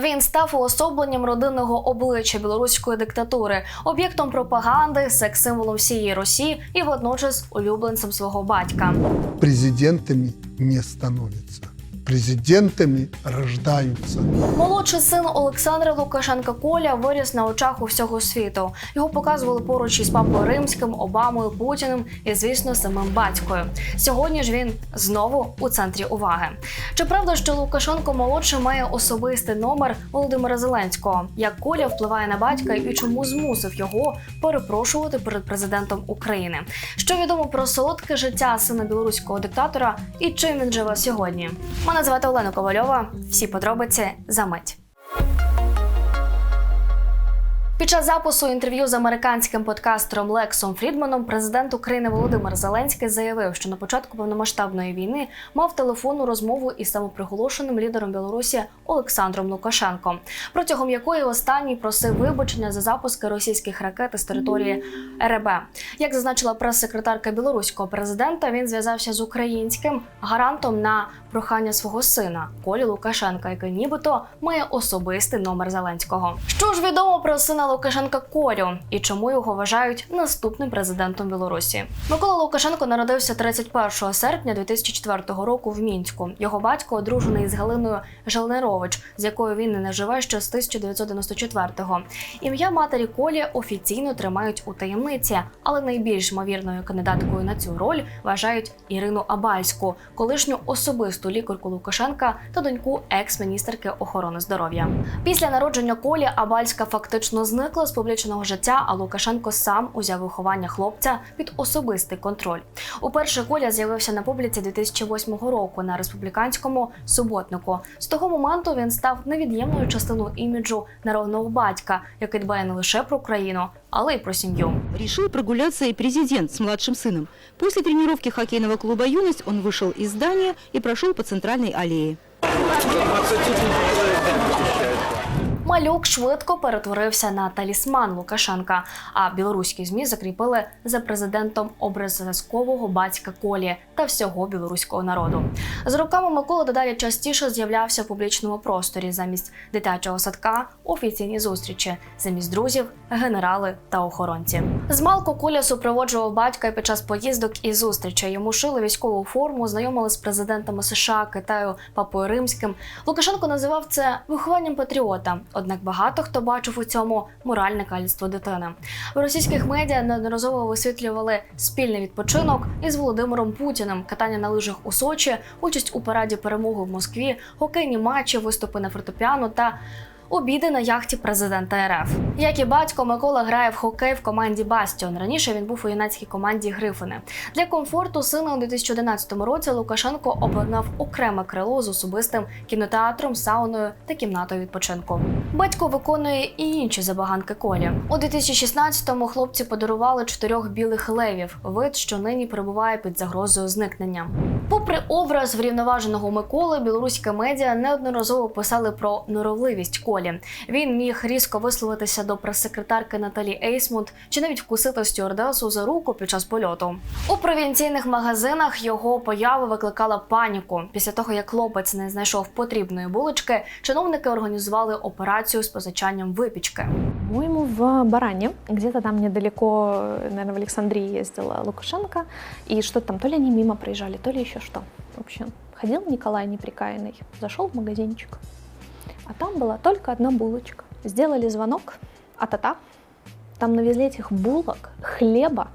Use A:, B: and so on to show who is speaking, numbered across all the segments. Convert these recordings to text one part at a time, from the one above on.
A: Він став уособленням родинного обличчя білоруської диктатури, об'єктом пропаганди, секс-символом всієї Росії і водночас улюбленцем свого батька.
B: президентами не становятся. Президентами рождаются.
A: Молодший син Олександра Лукашенка Коля виріс на очах у всього світу. Його показували поруч із папою римським, Обамою, Путіним і, звісно, самим батькою. Сьогодні ж він знову у центрі уваги. Чи правда, що Лукашенко молодший має особистий номер Володимира Зеленського? Як Коля впливає на батька і чому змусив його перепрошувати перед президентом України? Що відомо про солодке життя сина білоруського диктатора і чим він живе сьогодні? Мене звати Олена Ковальова. Всі подробиці за мить. Під час запису інтерв'ю з американським подкастером Лексом Фрідманом президент України Володимир Зеленський заявив, що на початку повномасштабної війни мав телефонну розмову із самоприголошеним лідером Білорусі Олександром Лукашенком, протягом якої останній просив вибачення за запуски російських ракет із території РБ. Як зазначила прес-секретарка білоруського президента, він зв'язався з українським гарантом на прохання свого сина Колі Лукашенка, який нібито має особистий номер Зеленського. Що ж відомо про сина Лукашенка Колю і чому його вважають наступним президентом Білорусі? Микола Лукашенко народився 31 серпня 2004 року в мінську. Його батько одружений з Галиною Желнерович, з якою він не наживе ще з 1994-го. Ім'я матері Колі офіційно тримають у таємниці, але найбільш ймовірною кандидаткою на цю роль вважають Ірину Абальську, колишню особисту лікарку Лукашенка та доньку екс-міністерки охорони здоров'я. Після народження Колі Абальська фактично зникла з публічного життя, а Лукашенко сам узяв виховання хлопця під особистий контроль. Уперше Коля з'явився на публіці 2008 року на республіканському суботнику. З того моменту він став невід'ємною частиною іміджу народного батька, який дбає не лише про країну, але й про сім'ю.
C: Решил прогуляться и президент с младшим сыном. После тренировки хоккейного клуба «Юность» он вышел из здания и прошел по центральной аллее.
A: Малюк швидко перетворився на талісман Лукашенка. А білоруські змі закріпили за президентом образ зразкового батька Колі та всього білоруського народу. З роками Микола дедалі частіше з'являвся в публічному просторі замість дитячого садка, офіційні зустрічі, замість друзів, генерали та охоронці. Змалку Коля супроводжував батька і під час поїздок і зустрічей. Йому шили військову форму, знайомили з президентами США, Китаю, Папою Римським. Лукашенко називав це вихованням патріота. Однак багато хто бачив у цьому моральне каліцтво дитини. В російських медіа неодноразово висвітлювали спільний відпочинок із Володимиром Путіним, катання на лижах у Сочі, участь у параді перемоги в Москві, хокейні матчі, виступи на фортепіано та. Обіди на яхті президента РФ. Як і батько, Микола грає в хокей в команді Бастіон. Раніше він був у юнацькій команді Грифини. Для комфорту сина у 2011 році Лукашенко обладнав окреме крило з особистим кінотеатром, сауною та кімнатою відпочинку. Батько виконує і інші забаганки колі. У 2016-му хлопці подарували чотирьох білих левів, вид, що нині перебуває під загрозою зникнення. Попри образ врівноваженого Миколи, білоруська медіа неодноразово писали про норовливість Колі. Він міг різко висловитися до прес-секретарки Наталі Ейсмунд чи навіть вкусити стюардесу за руку під час польоту. У провінційних магазинах його поява викликала паніку. Після того, як хлопець не знайшов потрібної булочки, чиновники організували операцію з позичанням випічки.
D: По-моему, в Баране, где-то там недалеко, наверное, в Александрии ездила Лукашенко, и что-то там, то ли они мимо проезжали, то ли еще что. В общем, ходил Николай Неприкаянный, зашел в магазинчик, а там была только одна булочка. Сделали звонок, а та там навезли этих булок, хлеба,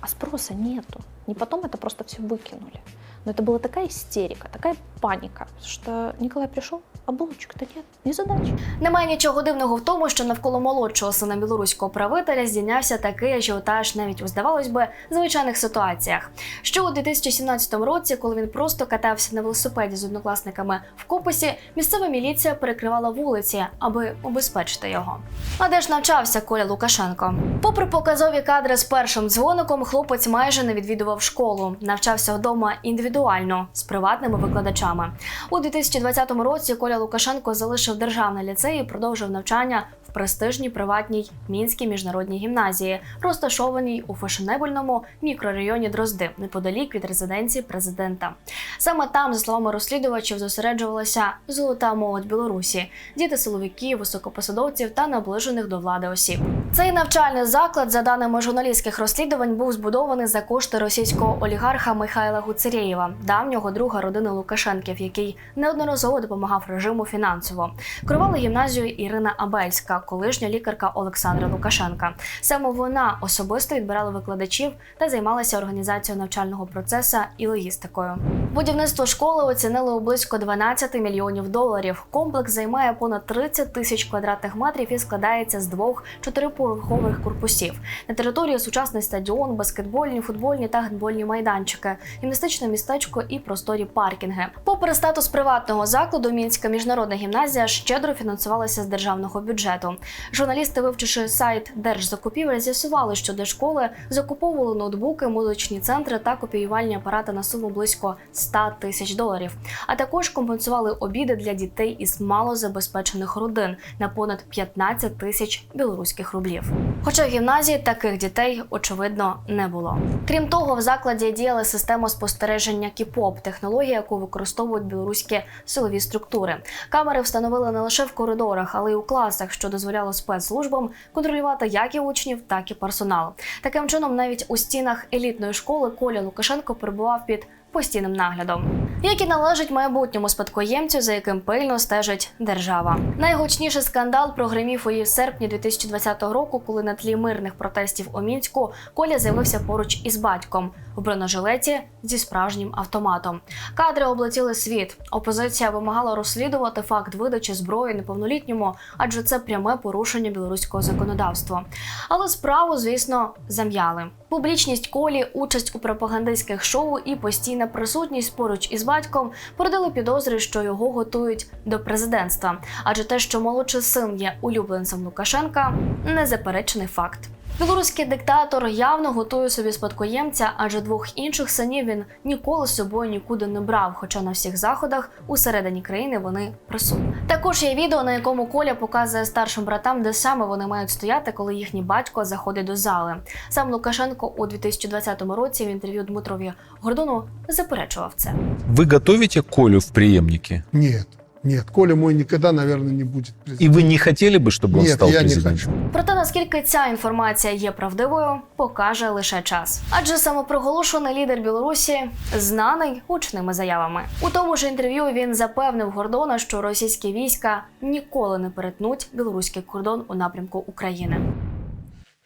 D: а спроса нету Не потом это просто все выкинули. Но это была такая истерика, такая паника, что Николай пришел, а булочек-то нет, не задача.
A: Немає нічого дивного в тому, що навколо молодшого сина білоруського правителя здійнявся такий ажіотаж навіть у здавалось би звичайних ситуаціях. Що у 2017 році, коли він просто катався на велосипеді з однокласниками в кописі, місцева міліція перекривала вулиці, аби убезпечити його. А де ж навчався Коля Лукашенко? Попри показові кадри з першим дзвоником, хлопець майже не відвідував школу, навчався вдома індивідуально з приватними викладачами. У 2020 році Коля Лукашенко залишив державний ліцей і продовжив навчання престижній приватній мінській міжнародній гімназії, розташованій у фешенебельному мікрорайоні Дрозди, неподалік від резиденції президента. Саме там, за словами розслідувачів, зосереджувалася золота молодь Білорусі, діти силовиків, високопосадовців та наближених до влади осіб. Цей навчальний заклад, за даними журналістських розслідувань, був збудований за кошти російського олігарха Михайла Гуцерєєва, давнього друга родини Лукашенків, який неодноразово допомагав режиму фінансово. Керувала гімназією Ірина Абельська, колишня лікарка Олександра Лукашенка. Саме вона особисто відбирала викладачів та займалася організацією навчального процесу і логістикою. Будівництво школи оцінили у близько 12 мільйонів доларів. Комплекс займає понад 30 тисяч квадратних метрів і складається з двох чотириповерхових корпусів. На території сучасний стадіон, баскетбольні, футбольні та гандбольні майданчики, гімнастичне містечко і просторі паркінги. Попри статус приватного закладу, мінська міжнародна гімназія щедро фінансувалася з державного бюджету. Журналісти, вивчивши сайт держзакупівель, з'ясували, що для школи закуповували ноутбуки, музичні центри та копіювальні апарати на суму близько 100 тисяч доларів. А також компенсували обіди для дітей із малозабезпечених родин на понад 15 тисяч білоруських рублів. Хоча в гімназії таких дітей очевидно не було. Крім того, в закладі діяла система спостереження кіпоп, технологія, яку використовують білоруські силові структури. Камери встановили не лише в коридорах, але й у класах, що дозволяло спецслужбам контролювати як і учнів, так і персонал. Таким чином, навіть у стінах елітної школи Коля Лукашенко перебував під постійним наглядом, як і належить майбутньому спадкоємцю, за яким пильно стежить держава. Найгучніший скандал прогремів у її серпні 2020 року, коли на тлі мирних протестів у мінську Коля з'явився поруч із батьком у бронежилеті зі справжнім автоматом. Кадри облетіли світ. Опозиція вимагала розслідувати факт видачі зброї неповнолітньому, адже це пряме порушення білоруського законодавства. Але справу, звісно, зам'яли. Публічність колі, участь у пропагандистських шоу і постійна присутність поруч із батьком породили підозри, що його готують до президентства. Адже те, що молодший син є улюбленцем Лукашенка, незаперечений факт. Білоруський диктатор явно готує собі спадкоємця, адже двох інших синів він ніколи з собою нікуди не брав, хоча на всіх заходах усередині країни вони присутні. Також є відео, на якому Коля показує старшим братам, де саме вони мають стояти, коли їхній батько заходить до зали. Сам Лукашенко у 2020 році в інтерв'ю Дмитрові Гордону заперечував це.
E: Вы готовите Колю в преемнике?
B: Нет, нет, Коля мой никогда, наверное, не будет
E: И
B: президентом.
E: вы не хотели бы, чтобы он
B: Нет,
E: стал
B: я не
E: президентом?
B: хочу.
A: Проте наскільки ця інформація є правдивою, покаже лише час. Адже самопроголошений лідер Білорусі знаний гучними заявами. У тому ж інтерв'ю він запевнив Гордона, що російські війська ніколи не перетнуть білоруський кордон у напрямку України.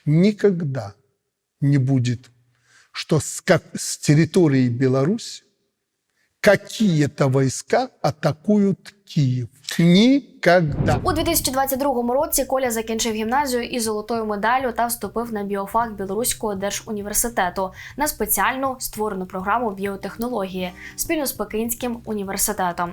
B: Никогда не будет, что с, как, с территории Беларуси какие-то войска атакуют Киев. Никогда.
A: У 2022 році Коля закінчив гімназію із золотою медаллю та вступив на біофак Білоруського держуніверситету на спеціальну створену програму біотехнології спільно з Пекинським університетом.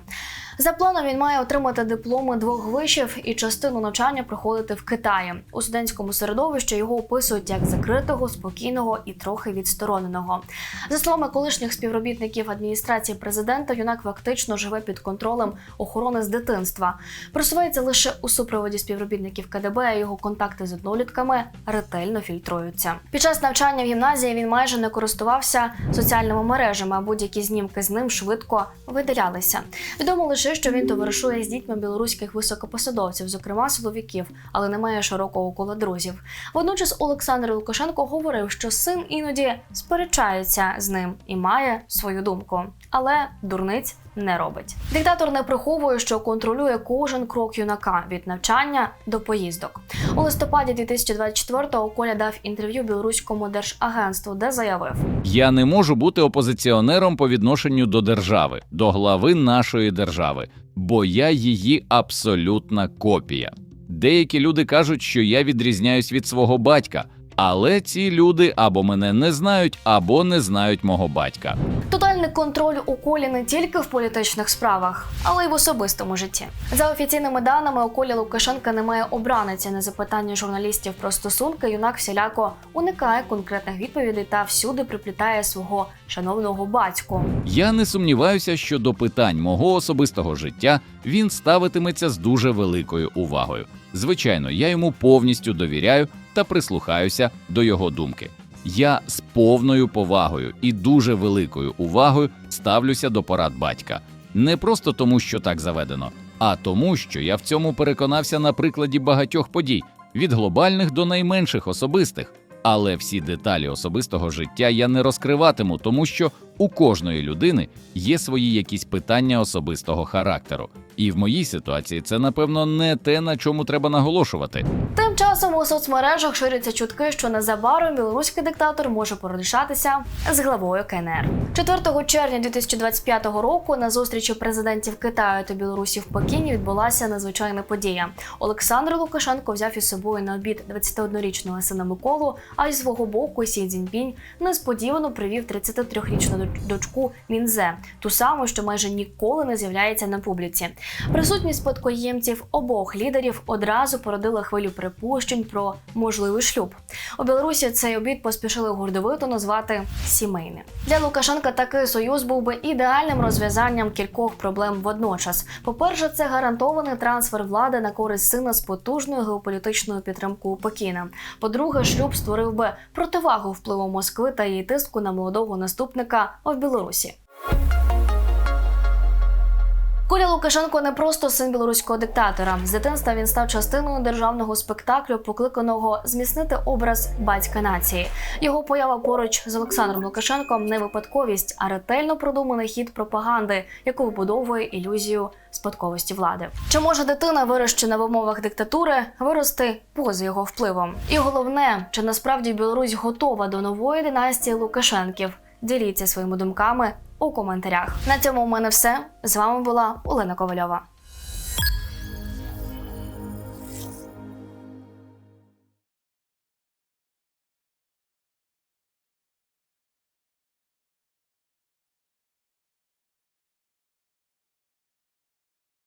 A: За планом він має отримати дипломи двох вишів і частину навчання проходити в Китаї. У студентському середовищі його описують як закритого, спокійного і трохи відстороненого. За словами колишніх співробітників адміністрації президента, юнак фактично живе під контролем охорони з дитинства. Просувається лише у супроводі співробітників КДБ, а його контакти з однолітками ретельно фільтруються. Під час навчання в гімназії він майже не користувався соціальними мережами, а будь-які знімки з ним швидко видалялися. Відомо лише, що він товаришує з дітьми білоруських високопосадовців, зокрема силовиків, але не має широкого кола друзів. Водночас Олександр Лукашенко говорив, що син іноді сперечається з ним і має свою думку, але дурниць не робить. Диктатор не приховує, що контролює кожен крок юнака від навчання до поїздок. У листопаді 2024-го Коля дав інтерв'ю білоруському держагентству, де заявив:
F: Я не можу бути опозиціонером по відношенню до держави, до глави нашої держави, бо я її абсолютна копія. Деякі люди кажуть, що я відрізняюсь від свого батька, Але ці люди або мене не знають, або не знають мого батька.
A: Тотальний контроль у колі не тільки в політичних справах, але й в особистому житті. За офіційними даними, у колі Лукашенка немає обраниці на запитання журналістів про стосунки. Юнак всіляко уникає конкретних відповідей та всюди приплітає свого шановного батьку.
F: Я не сумніваюся, що до питань мого особистого життя він ставитиметься з дуже великою увагою. Звичайно, я йому повністю довіряю та прислухаюся до його думки. Я з повною повагою і дуже великою увагою ставлюся до порад батька. Не просто тому, що так заведено, а тому, що я в цьому переконався на прикладі багатьох подій від глобальних до найменших особистих. Але всі деталі особистого життя я не розкриватиму, тому що у кожної людини є свої якісь питання особистого характеру. І в моїй ситуації це, напевно, не те, на чому треба наголошувати.
A: Тим часом у соцмережах ширяться чутки, що незабаром білоруський диктатор може порішатися з главою КНР. 4 червня 2025 року на зустрічі президентів Китаю та Білорусі в Пекіні відбулася надзвичайна подія. Олександр Лукашенко взяв із собою на обід 21-річного сина Миколу, а із свого боку Сі Цзіньпінь несподівано привів 33-річну доч- дочку Мінзе, ту саму, що майже ніколи не з'являється на публіці. Присутність спадкоємців обох лідерів одразу породила хвилю припущень про можливий шлюб. У Білорусі цей обід поспішили гордовито назвати сімейним. Для Лукашенка такий союз був би ідеальним розв'язанням кількох проблем водночас. По-перше, це гарантований трансфер влади на користь сина з потужною геополітичною підтримкою Пекіна. По-друге, шлюб створив би противагу впливу Москви та її тиску на молодого наступника в Білорусі. Коля Лукашенко не просто син білоруського диктатора. З дитинства він став частиною державного спектаклю, покликаного зміцнити образ батька нації. Його поява поруч з Олександром Лукашенком не випадковість, а ретельно продуманий хід пропаганди, яку вибудовує ілюзію спадковості влади. Чи може дитина, вирощена в умовах диктатури, вирости поза його впливом? І головне, чи насправді Білорусь готова до нової династії Лукашенків? Діліться своїми думками у коментарях. На цьому у мене все. З вами була Олена Ковальова.